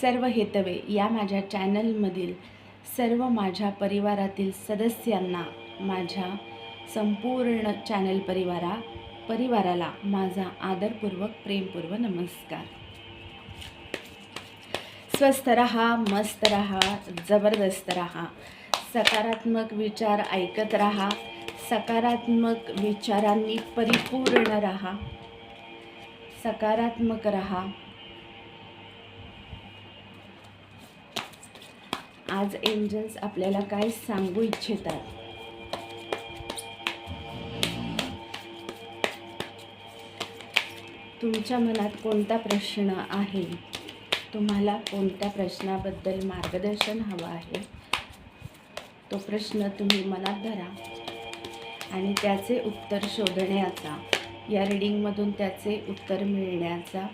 सर्व हेतवे या माझ्या चॅनलमधील सर्व माझ्या परिवारातील सदस्यांना माझ्या संपूर्ण चॅनल परिवारा परिवाराला माझा आदरपूर्वक प्रेमपूर्व नमस्कार. स्वस्थ रहा मस्त रहा जबरदस्त रहा सकारात्मक विचार ऐकत रहा सकारात्मक विचारांनी परिपूर्ण रहा सकारात्मक रहा आज एंजल्स आपल्याला काय सांगू इच्छितात? तुमच्या मनात कोणता प्रश्न आहे? तुम्हाला कोणत्या प्रश्नाबद्दल मार्गदर्शन हवं आहे? तो प्रश्न तुम्ही मनात धरा. आणि त्याचे उत्तर शोधण्याचा या रिडिंगमधून त्याचे उत्तर मिळण्याचा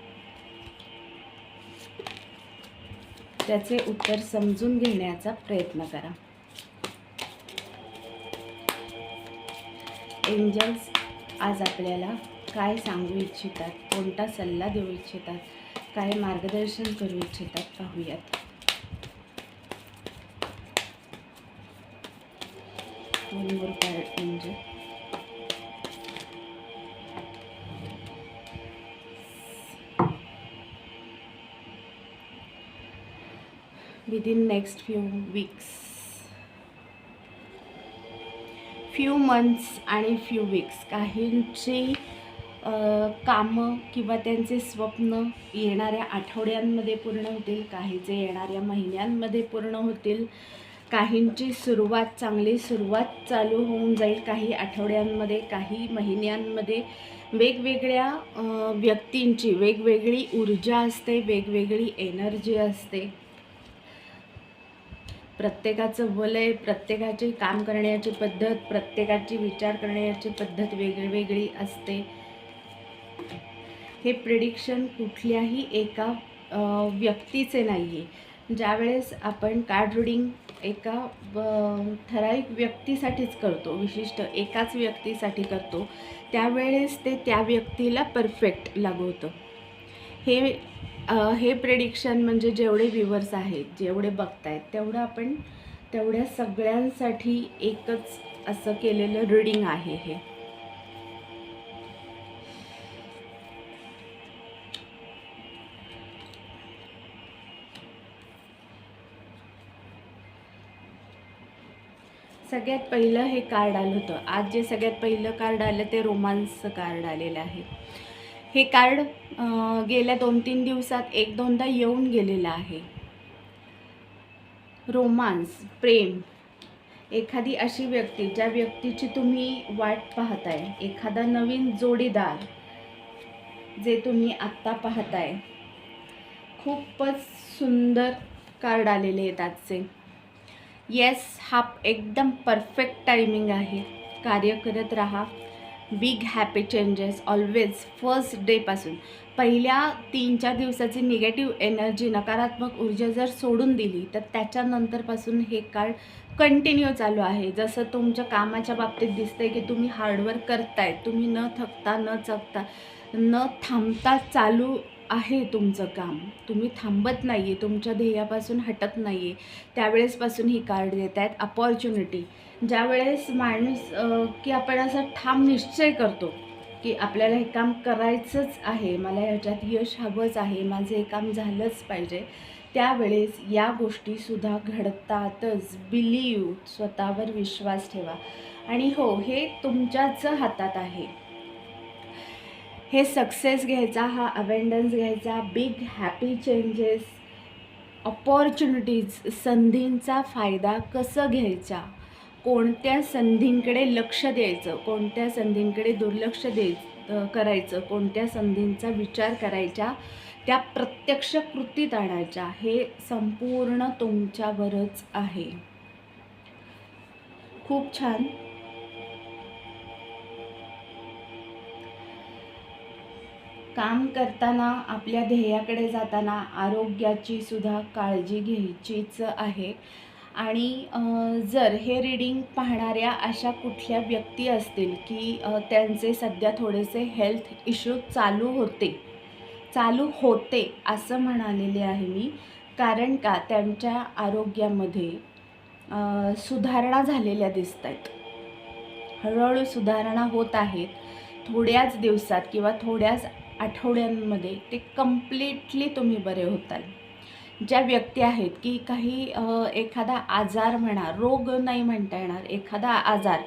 त्याचे उत्तर समजून घेण्याचा प्रयत्न करा. एंजल्स आज आपल्याला काय सांगू इच्छितात? कोणता सल्ला देऊ इच्छितात? काय मार्गदर्शन करू इच्छितात? पाहूयात. One more card, within next few weeks. Few months आणि फ्यू वीक्स काहींची कामं किंवा त्यांचे स्वप्न येणाऱ्या आठवड्यांमध्ये पूर्ण होतील काहीचे येणाऱ्या महिन्यांमध्ये पूर्ण होतील. काहींची सुरुवात चांगली सुरुवात चालू होऊन जाईल काही आठवड्यांमध्ये काही महिन्यांमध्ये. वेगवेगळ्या व्यक्तींची वेगवेगळी ऊर्जा असते वेगवेगळी एनर्जी असते. प्रत्येकाचं वलय प्रत्येकाची काम करण्याची पद्धत प्रत्येकाची विचार करण्याची पद्धत वेगवेगळी असते. हे प्रिडिक्शन कुठल्याही एका व्यक्तीचे नाही आहे ज्यावेळेस आपण कार्ड रिडिंग एका ब- ठराविक व्यक्तीसाठीच करतो विशिष्ट एकाच व्यक्तीसाठी करतो त्यावेळेस ते त्या व्यक्तीला परफेक्ट लागू होतं हे हे प्रेडिक्शन म्हणजे जेवढे व्ह्युअर्स आहेत जेवढे बघतायत तेवढं आपण तेवढ्या सगळ्यांसाठी एकच असं केलेलं रिडिंग आहे हे. सगळ्यात पहिलं हे कार्ड आलं होतं. आज जे सगळ्यात पहिलं कार्ड आलं ते रोमांसचं कार्ड आलेलं आहे. हे कार्ड गेल्या दोन तीन दिवसात एक दोनदा येऊन गेलेलं आहे. रोमांस प्रेम एखादी अशी व्यक्ती ज्या व्यक्तीची तुम्ही वाट पाहताय एखादा नवीन जोडीदार जे तुम्ही आत्ता पाहताय. खूपच सुंदर कार्ड आलेले आहेत आजचे. येस हा एकदम परफेक्ट टायमिंग आहे. कार्य करत राहा. Big happy changes always first डेपासून पहिल्या तीन चार दिवसाची निगेटिव्ह एनर्जी नकारात्मक ऊर्जा जर सोडून दिली तर त्याच्यानंतरपासून हे कार्ड कंटिन्यू चालू आहे. जसं तुमच्या कामाच्या बाबतीत दिसतंय की तुम्ही हार्डवर्क करताय तुम्ही न थकता न चकता न थांबता चालू आहे तुमचं काम. तुम्ही थांबत नाही आहे तुमच्या ध्येयापासून हटत नाही आहे त्यावेळेसपासून ही कार्ड देत आहेत अपॉर्च्युनिटी ज्यावेळेस माणूस की आपण असा ठाम निश्चय करतो की आपल्याला हे काम करायचंच आहे मला ह्याच्यात यश हवंच आहे माझं हे काम झालंच पाहिजे त्यावेळेस या गोष्टीसुद्धा घडतातच. बिलीव स्वतःवर विश्वास ठेवा. आणि हो हे तुमच्याच हातात आहे. हे सक्सेस घ्यायचा हा अवेंडन्स घ्यायचा बिग हॅपी चेंजेस ऑपॉर्च्युनिटीज संधींचा फायदा कसं घ्यायचा? कोणत्या संधींकडे लक्ष द्यायचं कोणत्या संधींकडे दुर्लक्ष द्यायचं करायचं कोणत्या संधींचा विचार करायचा त्या प्रत्यक्ष कृतीत आणायच्या हे संपूर्ण तुमच्यावरच आहे. खूप छान. काम करताना आपल्या ध्येयाकडे जाताना आरोग्याची सुद्धा काळजी घ्यायचीच आहे. आणि जर हे रीडिंग पाहणाऱ्या अशा कुठल्या व्यक्ती असतील की त्यांचे सध्या थोडेसे हेल्थ इश्यू चालू होते चालू होते असं म्हणालेले आहे मी कारण का त्यांच्या आरोग्यामध्ये सुधारणा झालेल्या दिसत आहेत हळूहळू सुधारणा होत आहेत. थोड्याच दिवसात किंवा थोड्याच आठवड्यांमध्ये ते कम्प्लिटली तुम्ही बरे होताल. ज्या व्यक्ती आहेत की काही एखादा आजार म्हणा रोग नाही म्हणता येणार एखादा आजार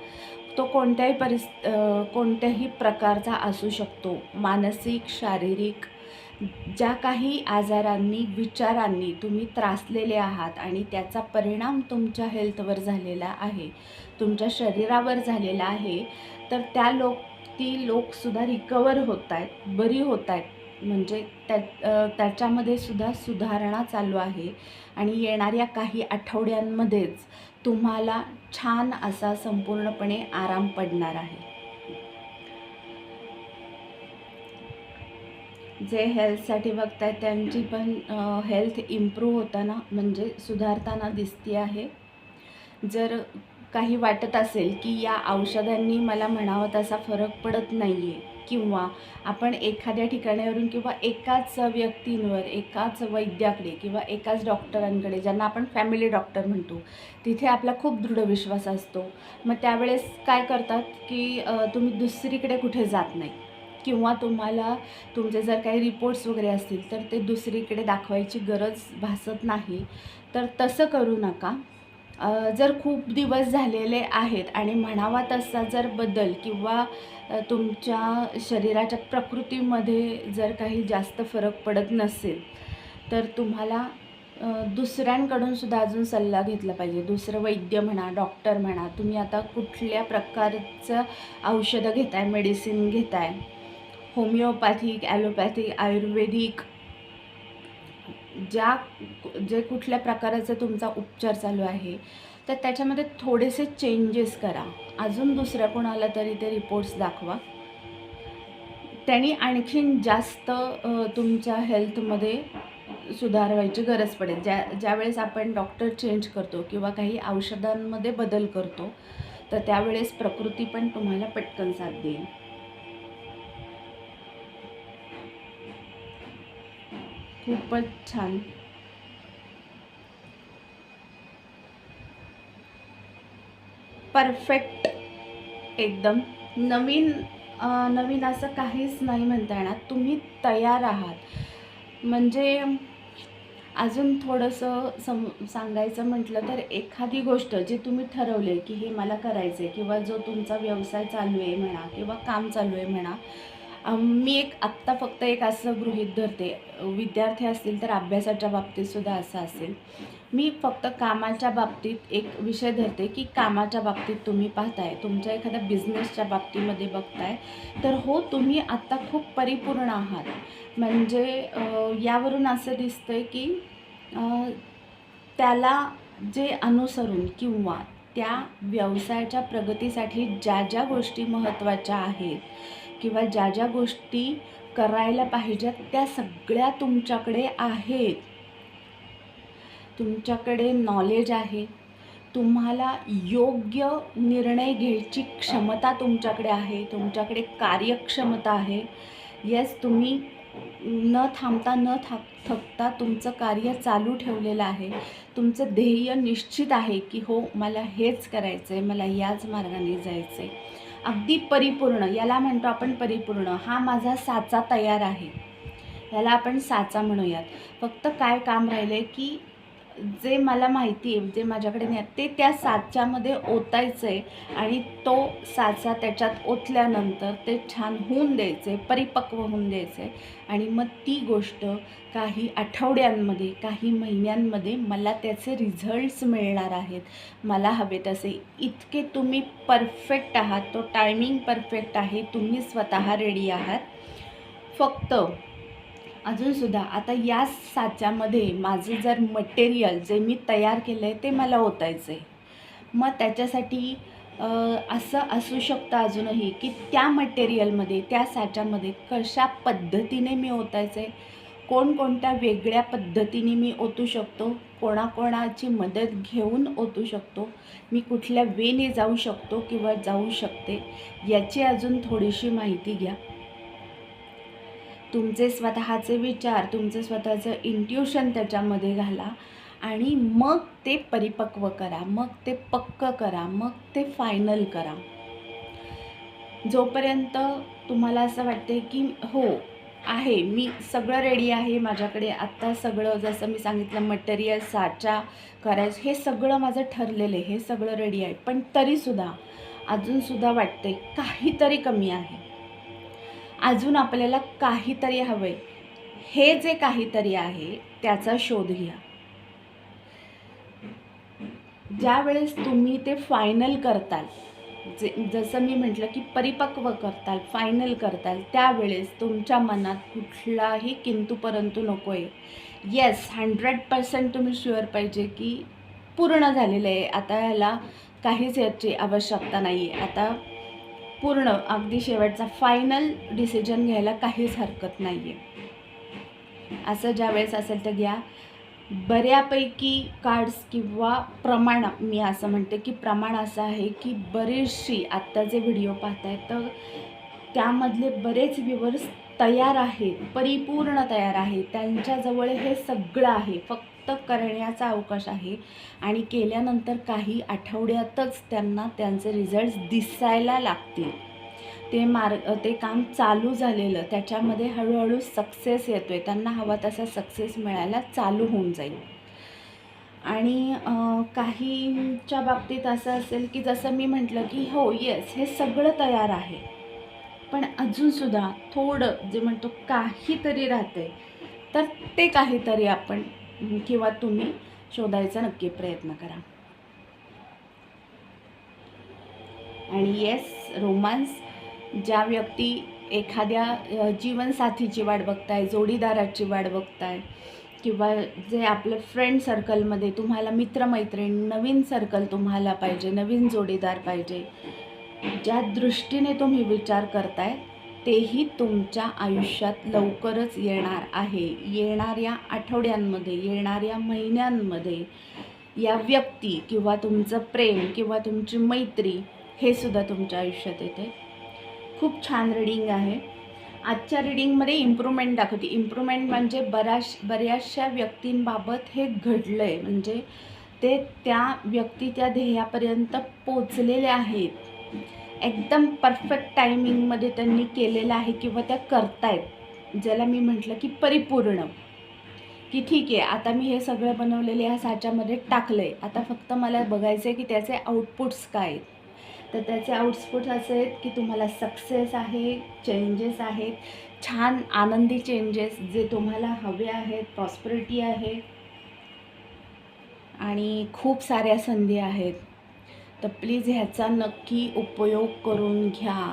तो कोणत्याही परिस कोणत्याही प्रकारचा असू शकतो. मानसिक शारीरिक ज्या काही आजारांनी विचारांनी तुम्ही त्रासलेले आहात आणि त्याचा परिणाम तुमच्या हेल्थवर झालेला आहे तुमच्या शरीरावर झालेला आहे तर त्या लोक ती लोकसुद्धा रिकवर होत आहेत बरी होत आहेत. म्हणजे त्या त्याच्यामध्ये सुद्धा सुधारणा चालू आहे. आणि येणाऱ्या काही आठवड्यांमध्येच तुम्हाला छान असा संपूर्णपणे आराम पडणार आहे. जे हेल्थसाठी बघताय त्यांची पण हेल्थ इम्प्रूव्ह होताना म्हणजे सुधारताना दिसते आहे. जर काही वाटत असेल की या औषधांनी मला म्हणावं तसा फरक पडत नाही आहे किंवा आपण एखाद्या ठिकाणावरून किंवा एकाच व्यक्तींवर एकाच वैद्याकडे किंवा एकाच डॉक्टरांकडे ज्यांना आपण फॅमिली डॉक्टर म्हणतो तिथे आपला खूप दृढ विश्वास असतो. मग त्यावेळेस काय करतात की तुम्ही दुसरीकडे कुठे जात नाही. किंवा तुम्हाला तुमचे जर काही रिपोर्ट्स वगैरे असतील तर ते दुसरीकडे दाखवायची गरज भासत नाही. तर तसं करू नका. जर खूप दिवस झालेले आहेत आणि म्हणावा तसा जर बदल किंवा तुमच्या शरीराच्या प्रकृतीमध्ये जर काही जास्त फरक पडत नसेल तर तुम्हाला दुसऱ्यांकडून सुद्धा अजून सल्ला घेतला पाहिजे. दुसरं वैद्य म्हणा डॉक्टर म्हणा तुम्ही आता कुठल्या प्रकारचं औषधं घेताय मेडिसिन घेताय? होमिओपॅथिक ॲलोपॅथिक आयुर्वेदिक ज्या जे कुठल्या प्रकाराचा तुमचा उपचार चालू आहे तर त्याच्यामध्ये थोडेसे चेंजेस करा. अजून दुसऱ्या कोणाला तरी ते रिपोर्ट्स दाखवा. त्यांनी आणखीन जास्त तुमच्या हेल्थमध्ये सुधार व्हायची गरज पडेल. ज्या ज्यावेळेस आपण डॉक्टर चेंज करतो किंवा काही औषधांमध्ये बदल करतो तर त्यावेळेस प्रकृती पण तुम्हाला पटकन साथ देईल. खूपच छान. परफेक्ट एकदम. नवीन नवीन असं काहीच नाही म्हणता येणार. तुम्ही तयार आहात. म्हणजे अजून थोडंसं सम सांगायचं म्हटलं तर एखादी गोष्ट जी तुम्ही ठरवले की हे मला करायचं आहे किंवा जो तुमचा व्यवसाय चालू आहे म्हणा किंवा काम चालू आहे म्हणा मी एक आत्ता फक्त एक असं गृहीत धरते. विद्यार्थी असतील तर अभ्यासाच्या बाबतीतसुद्धा असं असेल. मी फक्त कामाच्या बाबतीत एक विषय धरते की कामाच्या बाबतीत तुम्ही पाहताय. तुमच्या एखाद्या बिझनेसच्या बाबतीमध्ये बघताय. तर हो तुम्ही आत्ता खूप परिपूर्ण आहात. म्हणजे यावरून असं दिसतंय की त्याला जे अनुसरून किंवा त्या व्यवसायाच्या प्रगतीसाठी ज्या ज्या गोष्टी महत्त्वाच्या आहेत किंवा ज्या ज्या गोष्टी करायला पाहिजेत त्या सगळ्या तुमच्याकडे आहेत. तुमच्याकडे नॉलेज आहे. तुम्हाला योग्य निर्णय घ्यायची क्षमता तुमच्याकडे आहे. तुमच्याकडे कार्यक्षमता आहे. येस तुम्ही न थांबता न थाक थकता तुमचं कार्य चालू ठेवलेलं आहे. तुमचं ध्येय निश्चित आहे की हो मला हेच करायचं आहे मला याच मार्गाने जायचं आहे अगदी परिपूर्ण याला म्हणतो आपण परिपूर्ण. हा माझा साचा तयार आहे. याला आपण साचा म्हणूयात. फक्त काय काम राहिलं आहे की जे मला माहिती आहे जे माझ्याकडे नाही ते त्या साच्यामध्ये ओतायचं आहे आणि तो साचा त्याच्यात ओतल्यानंतर ते छान होऊन द्यायचं आहे परिपक्व होऊन द्यायचं आहे आणि मग ती गोष्ट काही आठवड्यांमध्ये काही महिन्यांमध्ये मला त्याचे रिझल्ट्स मिळणार आहेत. मला हवे तसे. इतके तुम्ही परफेक्ट आहात तो टायमिंग परफेक्ट आहे तुम्ही स्वतः रेडी आहात. फक्त अजूनसुद्धा आता या साच्यामध्ये माझं जर मटेरियल जे मी तयार केलं आहे ते मला ओतायचं आहे मग त्याच्यासाठी असं असू शकतं अजूनही की त्या मटेरियलमध्ये त्या साच्यामध्ये कशा पद्धतीने मी ओतायचं आहे कोणकोणत्या वेगळ्या पद्धतीने मी ओतू शकतो? कोणाकोणाची मदत घेऊन ओतू शकतो? मी कुठल्या वेने जाऊ शकतो किंवा जाऊ शकते? याची अजून थोडीशी माहिती घ्या. तुमचे स्वतःचे विचार तुमचं स्वतःचं इंट्युशन त्याच्यामध्ये घाला आणि मग ते परिपक्व करा मग ते पक्क करा मग ते फायनल करा. जोपर्यंत तुम्हाला असं वाटते की हो आहे मी सगळं रेडी आहे माझ्याकडे आत्ता सगळं जसं मी सांगितलं मटेरियल साचा करायचं हे सगळं माझं ठरलेलं आहे हे सगळं रेडी आहे. पण तरीसुद्धा अजूनसुद्धा वाटते काहीतरी कमी आहे. अजून आपल्याला काहीतरी हवं आहे हे जे काहीतरी आहे त्याचा शोध घ्या. ज्यावेळेस तुम्ही ते फायनल करताल जे जसं मी म्हटलं की परिपक्व करताल फायनल करताल त्यावेळेस तुमच्या मनात कुठलाही किंतू परंतु नको आहे येस हंड्रेड पर्सेंट तुम्ही शुअर पाहिजे की पूर्ण झालेलं आहे. आता ह्याला काहीच याची आवश्यकता नाही आहे आता पूर्ण अगदी शेवटचा फायनल डिसिजन घ्यायला काहीच हरकत नाही आहे असं ज्यावेळेस असेल तर घ्या. बऱ्यापैकी कार्ड्स किंवा प्रमाण मी असं म्हणते की प्रमाण असं आहे की बरेचशी आत्ता जे व्हिडिओ पाहत आहेत तर त्यामधले बरेच व्ह्युअर्स तयार आहेत परिपूर्ण तयार आहेत. त्यांच्याजवळ हे सगळं आहे. फक्त करण्याचा अवकाश आहे. आणि केल्यानंतर काही आठवड्यातच त्यांना त्यांचे रिझल्ट्स दिसायला लागतील. ते मार्ग ते काम चालू झालेलं त्याच्यामध्ये हळूहळू सक्सेस येतो आहे त्यांना हवा तसा सक्सेस मिळायला चालू होऊन जाईल. आणि काहींच्या बाबतीत असं असेल की जसं मी म्हटलं की हो येस हे सगळं तयार आहे. पण अजूनसुद्धा थोडं जे म्हणतो काहीतरी राहते तर ते काहीतरी आपण किंवा तुम्ही शोधायचा नक्की प्रयत्न करा. आणि येस रोमांस ज्या व्यक्ती एखाद्या जीवनसाथीची वाट बघताय जोडीदाराची वाट बघताय किंवा जे आपलं फ्रेंड सर्कलमध्ये तुम्हाला मित्रमैत्रीण नवीन सर्कल तुम्हाला पाहिजे नवीन जोडीदार पाहिजे ज्या दृष्टीने तुम्ही विचार करताय तेही तुमच्या आयुष्यात लवकरच येणार आहे. येणाऱ्या आठवड्यांमध्ये येणाऱ्या महिन्यांमध्ये या व्यक्ती किंवा तुमचं प्रेम किंवा तुमची मैत्री हे सुद्धा तुमच्या आयुष्यात येते. खूप छान रीडिंग आहे. आजच्या रिडिंगमध्ये इम्प्रूव्हमेंट दाखवते. इम्प्रूव्हमेंट म्हणजे बऱ्याच बऱ्याचशा व्यक्तींबाबत हे घडलं आहे म्हणजे ते त्या व्यक्ती त्या ध्येयापर्यंत पोचलेले आहेत. एकदम परफेक्ट टायमिंगमध्ये त्यांनी केलेलं आहे किंवा त्या करतायत. ज्याला मी म्हटलं की परिपूर्ण. की ठीक आहे आता मी हे सगळं बनवलेले ह्या साच्यामध्ये टाकलं आहे आता फक्त मला बघायचं आहे की त्याचे आउटपुट्स काय आहेत. तर त्याचे आउटपुट्स असे आहेत की तुम्हाला सक्सेस आहे चेंजेस आहेत छान आनंदी चेंजेस जे तुम्हाला हवे आहेत प्रॉस्परिटी आहे. आणि खूप साऱ्या संधी आहेत. तर प्लीज ह्याचा नक्की उपयोग करून घ्या.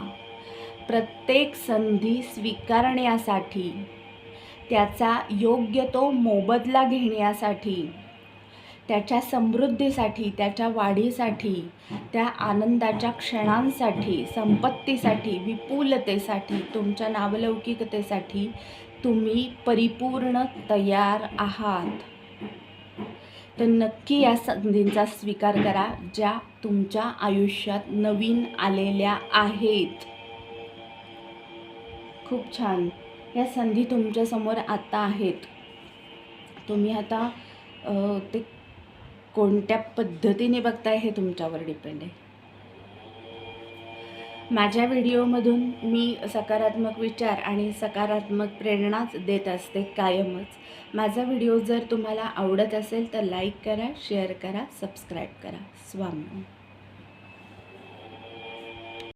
प्रत्येक संधी स्वीकारण्यासाठी त्याचा योग्य तो मोबदला घेण्यासाठी त्याच्या समृद्धीसाठी त्याच्या वाढीसाठी त्या आनंदाच्या क्षणांसाठी संपत्तीसाठी विपुलतेसाठी तुमच्या नावलौकिकतेसाठी तुम्ही परिपूर्ण तयार आहात. तर नक्की या संधींचा स्वीकार करा ज्या तुमच्या आयुष्यात नवीन आलेल्या आहेत. खूप छान. या संधी तुमच्यासमोर आता आहेत. तुम्ही आता ते कोणत्या पद्धतीने बघताय हे तुमच्यावर डिपेंड आहे. माझ्या व्हिडिओमधून मी सकारात्मक विचार आणि सकारात्मक प्रेरणाच देत असते कायमच. माझा व्हिडिओ जर तुम्हाला आवडत असेल तर लाईक करा शेअर करा सबस्क्राईब करा. स्वामी.